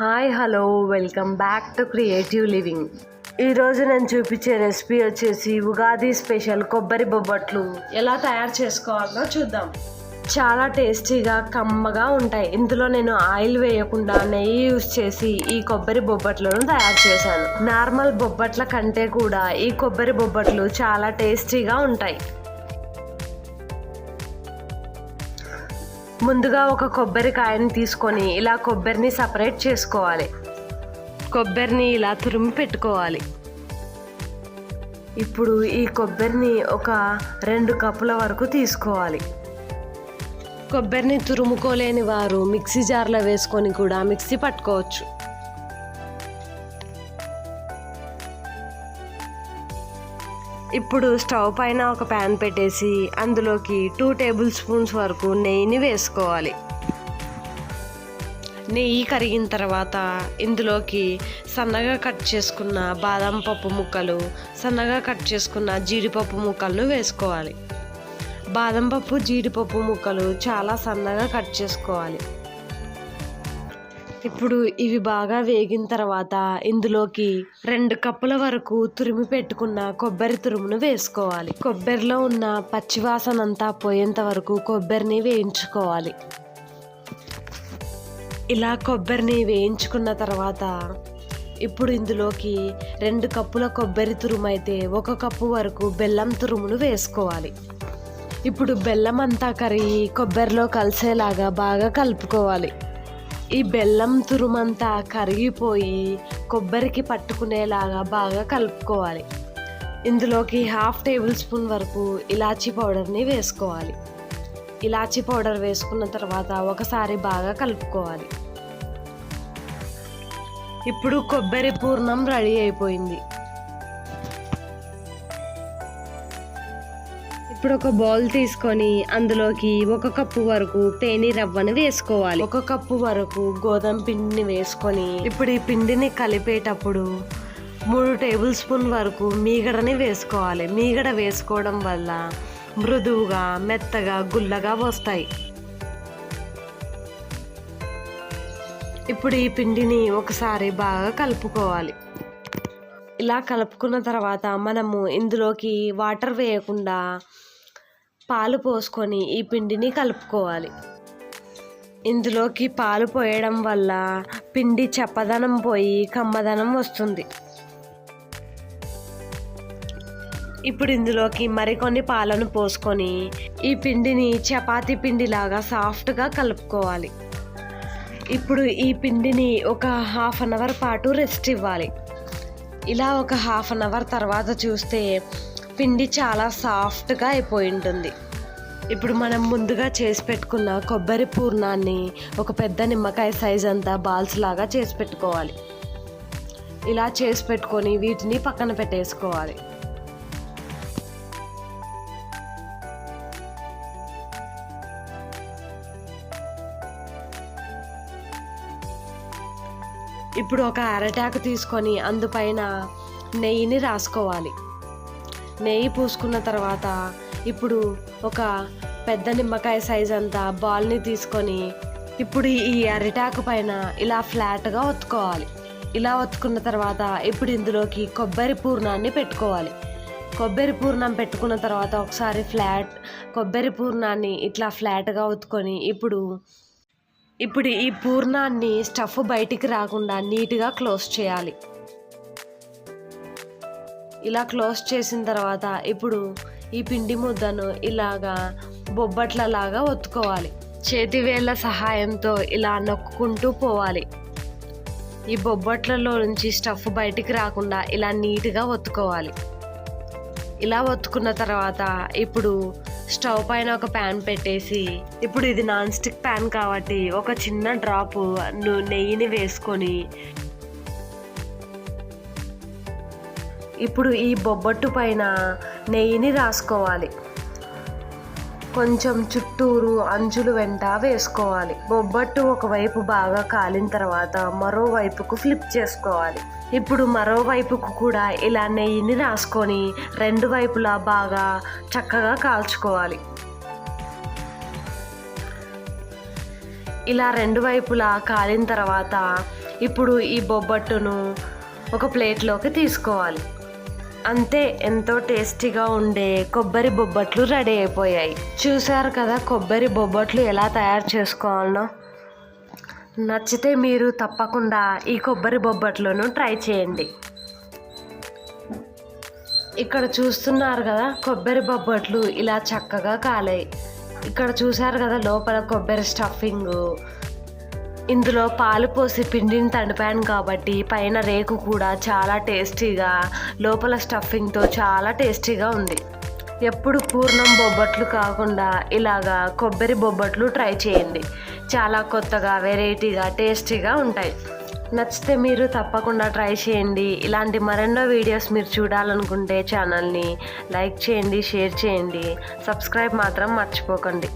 Hi hello welcome back to creative living. ఈరోజు నేను చూపించే రెసిపీ వచ్చేసి ఉగాది స్పెషల్ కొబ్బరి బొబ్బట్లు. ఎలా తయారు చేసుకోవాలో చూద్దాం. చాలా టేస్టీగా కమ్మగా ఉంటాయి. ఇందులో నేను ఆయిల్ వేయకుండా నెయ్యి యూస్ చేసి ఈ కొబ్బరి బొబ్బట్లను తయారు చేశాను. నార్మల్ బొబ్బట్ల కంటే కూడా ఈ కొబ్బరి బొబ్బట్లు చాలా టేస్టీగా ఉంటాయి. ముందుగా ఒక కొబ్బరికాయని తీసుకొని ఇలా కొబ్బరిని సపరేట్ చేసుకోవాలి. కొబ్బరిని ఇలా తురిమి పెట్టుకోవాలి. ఇప్పుడు ఈ కొబ్బరిని ఒక రెండు కప్పుల వరకు తీసుకోవాలి. కొబ్బరిని తురుముకోలేని వారు మిక్సీ జార్లో వేసుకొని కూడా మిక్సీ పట్టుకోవచ్చు. ఇప్పుడు స్టవ్ పైన ఒక ప్యాన్ పెట్టేసి అందులోకి టూ టేబుల్ స్పూన్స్ వరకు నెయ్యిని వేసుకోవాలి. నెయ్యి కరిగిన తర్వాత ఇందులోకి సన్నగా కట్ చేసుకున్న బాదం పప్పు ముక్కలు సన్నగా కట్ చేసుకున్న జీడిపప్పు ముక్కలను వేసుకోవాలి. బాదం పప్పు జీడిపప్పు ముక్కలు చాలా సన్నగా కట్ చేసుకోవాలి. ఇప్పుడు ఇవి బాగా వేగిన తర్వాత ఇందులోకి రెండు కప్పుల వరకు తురిమి పెట్టుకున్న కొబ్బరి తురుమును వేసుకోవాలి. కొబ్బరిలో ఉన్న పచ్చివాసన అంతా పోయేంత వరకు కొబ్బరిని వేయించుకోవాలి. ఇలా కొబ్బరిని వేయించుకున్న తర్వాత ఇప్పుడు ఇందులోకి రెండు కప్పుల కొబ్బరి తురుము అయితే ఒక కప్పు వరకు బెల్లం తురుమును వేసుకోవాలి. ఇప్పుడు బెల్లం అంతా కరిగి కొబ్బరిలో కలిసేలాగా బాగా కలుపుకోవాలి. ఈ బెల్లం తురుమంతా కరిగిపోయి కొబ్బరికి పట్టుకునేలాగా బాగా కలుపుకోవాలి. ఇందులోకి హాఫ్ టేబుల్ స్పూన్ వరకు ఇలాచీ పౌడర్ని వేసుకోవాలి. ఇలాచీ పౌడర్ వేసుకున్న తర్వాత ఒకసారి బాగా కలుపుకోవాలి. ఇప్పుడు కొబ్బరి పూర్ణం రెడీ అయిపోయింది. ఇప్పుడు ఒక బౌల్ తీసుకొని అందులోకి ఒక కప్పు వరకు తేనె రవ్వను వేసుకోవాలి. ఒక కప్పు వరకు గోధుమ పిండిని వేసుకొని ఇప్పుడు ఈ పిండిని కలిపేటప్పుడు మూడు టేబుల్ స్పూన్ వరకు మీగడని వేసుకోవాలి. మీగడ వేసుకోవడం వల్ల మృదువుగా మెత్తగా గుల్లగా వస్తాయి. ఇప్పుడు ఈ పిండిని ఒకసారి బాగా కలుపుకోవాలి. ఇలా కలుపుకున్న తర్వాత మనము ఇందులోకి వాటర్ వేయకుండా పాలు పోసుకొని ఈ పిండిని కలుపుకోవాలి. ఇందులోకి పాలు పోయడం వల్ల పిండి చప్పదనం పోయి కమ్మదనం వస్తుంది. ఇప్పుడు ఇందులోకి మరికొన్ని పాలను పోసుకొని ఈ పిండిని చపాతి పిండిలాగా సాఫ్ట్గా కలుపుకోవాలి. ఇప్పుడు ఈ పిండిని ఒక హాఫ్ అన్ అవర్ పాటు రెస్ట్ ఇవ్వాలి. ఇలా ఒక హాఫ్ అన్ అవర్ తర్వాత చూస్తే పిండి చాలా సాఫ్ట్గా అయిపోయి ఉంటుంది. ఇప్పుడు మనం ముందుగా చేసి పెట్టుకున్న కొబ్బరి పూర్ణాన్ని ఒక పెద్ద నిమ్మకాయ సైజ్ అంతా బాల్స్ లాగా చేసి పెట్టుకోవాలి. ఇలా చేసి పెట్టుకొని వీటిని పక్కన పెట్టేసుకోవాలి. ఇప్పుడు ఒక అరటాకు తీసుకొని అందుపైన నెయ్యిని రాసుకోవాలి. నెయ్యి పూసుకున్న తర్వాత ఇప్పుడు ఒక పెద్ద నిమ్మకాయ సైజ్ అంతా బాల్ని తీసుకొని ఇప్పుడు ఈ అరిటాకు పైన ఇలా ఫ్లాట్గా ఒత్తుకోవాలి. ఇలా ఒత్తుకున్న తర్వాత ఇప్పుడు ఇందులోకి కొబ్బరి పూర్ణాన్ని పెట్టుకోవాలి. కొబ్బరి పూర్ణం పెట్టుకున్న తర్వాత ఒకసారి ఫ్లాట్ కొబ్బరి పూర్ణాన్ని ఇట్లా ఫ్లాట్గా ఒత్తుకొని ఇప్పుడు ఇప్పుడు ఈ పూర్ణాన్ని స్టఫ్ బయటికి రాకుండా నీట్గా క్లోజ్ చేయాలి. ఇలా క్లోజ్ చేసిన తర్వాత ఇప్పుడు ఈ పిండి ముద్దను ఇలాగా బొబ్బట్లలాగా ఒత్తుకోవాలి. చేతి వేళ్ళ సహాయంతో ఇలా నొక్కుంటూ పోవాలి. ఈ బొబ్బట్లలో నుంచి స్టఫ్ బయటికి రాకుండా ఇలా నీట్గా ఒత్తుకోవాలి. ఇలా ఒత్తుకున్న తర్వాత ఇప్పుడు స్టవ్ పైన ఒక ప్యాన్ పెట్టేసి ఇప్పుడు ఇది నాన్ స్టిక్ ప్యాన్ కాబట్టి ఒక చిన్న డ్రాప్ నెయ్యిని వేసుకొని ఇప్పుడు ఈ బొబ్బట్టు పైన నెయ్యిని రాసుకోవాలి. కొంచెం చుట్టూరు అంచులు వెంట వేసుకోవాలి. బొబ్బట్టు ఒకవైపు బాగా కాలిన తర్వాత మరోవైపుకు ఫ్లిప్ చేసుకోవాలి. ఇప్పుడు మరోవైపుకు కూడా ఇలా నెయ్యిని రాసుకొని రెండు వైపులా బాగా చక్కగా కాల్చుకోవాలి. ఇలా రెండు వైపులా కాలిన తర్వాత ఇప్పుడు ఈ బొబ్బట్టును ఒక ప్లేట్లోకి తీసుకోవాలి. అంతే ఎంతో టేస్టీగా ఉండే కొబ్బరి బొబ్బట్లు రెడీ అయిపోయాయి. చూసారు కదా కొబ్బరి బొబ్బట్లు ఎలా తయారు చేసుకోవాలనో? నచ్చితే మీరు తప్పకుండా ఈ కొబ్బరి బొబ్బట్లను ట్రై చేయండి. ఇక్కడ చూస్తున్నారు కదా కొబ్బరి బొబ్బట్లు ఇలా చక్కగా కాలాయి. ఇక్కడ చూసారు కదా లోపల కొబ్బరి స్టఫింగు ఇందులో పాలు పోసి పిండిని తడిపాను కాబట్టి పైన రేకు కూడా చాలా టేస్టీగా లోపల స్టఫింగ్తో చాలా టేస్టీగా ఉంది. ఎప్పుడు పూర్ణం బొబ్బట్లు కాకుండా ఇలాగా కొబ్బరి బొబ్బట్లు ట్రై చేయండి. చాలా కొత్తగా వెరైటీగా టేస్టీగా ఉంటాయి. నచ్చితే మీరు తప్పకుండా ట్రై చేయండి. ఇలాంటి మరెన్నో వీడియోస్ మీరు చూడాలనుకుంటే ఛానల్ని లైక్ చేయండి షేర్ చేయండి. సబ్స్క్రైబ్ మాత్రం మర్చిపోకండి.